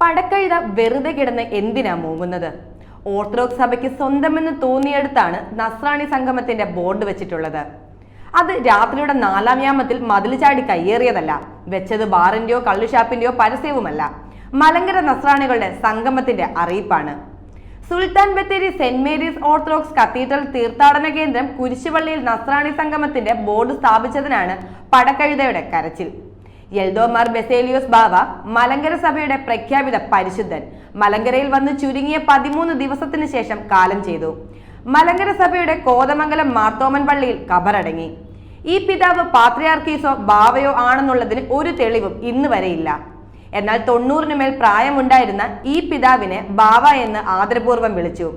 പടക്കഴുത വെറുതെ കിടന്ന് എന്തിനാ മൂങ്ങുന്നത്? ഓർത്തഡോക്സ് സഭയ്ക്ക് സ്വന്തമെന്ന് തോന്നിയെടുത്താണ് നസ്രാണി സംഗമത്തിന്റെ ബോർഡ് വെച്ചിട്ടുള്ളത്. അത് രാത്രിയുടെ നാലാം യാമത്തിൽ മതിൽ ചാടി കയ്യേറിയതല്ല. വെച്ചത് ബാറിന്റെയോ കള്ളുഷാപ്പിന്റെയോ പരസ്യവുമല്ല. മലങ്കര നസ്രാണികളുടെ സംഗമത്തിന്റെ അറിയിപ്പാണ്. Sultan Bathery Saint Mary's Orthodox Cathedral തീർത്ഥാടന കേന്ദ്രം കുരിശുപള്ളിയിൽ നസ്രാണി സംഗമത്തിന്റെ ബോർഡ് സ്ഥാപിച്ചതിനാണ് പടക്കഴുതയുടെ കരച്ചിൽ. യെൽദോമാർ ബെസേലിയോസ് ബാവ മലങ്കര സഭയുടെ പ്രഖ്യാപിത പരിശുദ്ധൻ. മലങ്കരയിൽ വന്ന് ചുരുങ്ങിയ പതിമൂന്ന് ദിവസത്തിന് ശേഷം കാലം ചെയ്തു. മലങ്കര സഭയുടെ കോതമംഗലം മാർത്തോമൻ പള്ളിയിൽ കബറടങ്ങി. ഈ പിതാവ് പാത്രിയാർക്കീസോ ബാവയോ ആണെന്നുള്ളതിന് ഒരു തെളിവും ഇന്ന് വരെയില്ല. എന്നാൽ തൊണ്ണൂറിന് മേൽ പ്രായമുണ്ടായിരുന്ന ഈ പിതാവിനെ ബാവ എന്ന് ആദരപൂർവം വിളിച്ചു.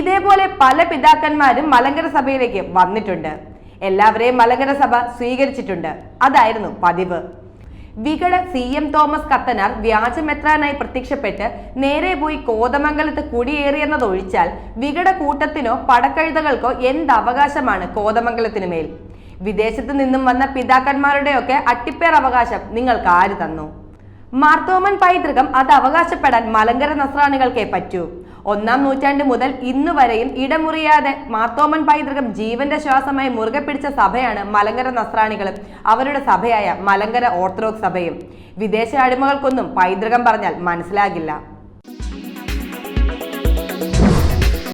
ഇതേപോലെ പല പിതാക്കന്മാരും മലങ്കര സഭയിലേക്ക് വന്നിട്ടുണ്ട്. എല്ലാവരെയും മലങ്കര സഭ സ്വീകരിച്ചിട്ടുണ്ട്. അതായിരുന്നു പതിവ്. വികട സി എം തോമസ് കത്തനാർ വ്യാജമെത്രാനായി പ്രത്യക്ഷപ്പെട്ട് നേരെ പോയി കോതമംഗലത്ത് കുടിയേറിയെന്നതൊഴിച്ചാൽ വികട കൂട്ടത്തിനോ പടക്കഴുതകൾക്കോ എന്ത് അവകാശമാണ് കോതമംഗലത്തിനു മേൽ? വിദേശത്ത് നിന്നും വന്ന പിതാക്കന്മാരുടെയൊക്കെ അട്ടിപ്പേർ അവകാശം നിങ്ങൾക്ക് ആര് തന്നു? മാർത്തോമൻ പൈതൃകം അത് അവകാശപ്പെടാൻ മലങ്കര നസ്രാണികൾക്കേ പറ്റൂ. ഒന്നാം നൂറ്റാണ്ട് മുതൽ ഇന്നു വരെയും ഇടമുറിയാതെ മാർത്തോമൻ പൈതൃകം ജീവന്റെ ശ്വാസമായി മുറുകെ പിടിച്ച സഭയാണ് മലങ്കര നസ്രാണികളും അവരുടെ സഭയായ മലങ്കര ഓർത്തഡോക്സ് സഭയും. വിദേശ അടിമകൾക്കൊന്നും പൈതൃകം പറഞ്ഞാൽ മനസ്സിലാകില്ല.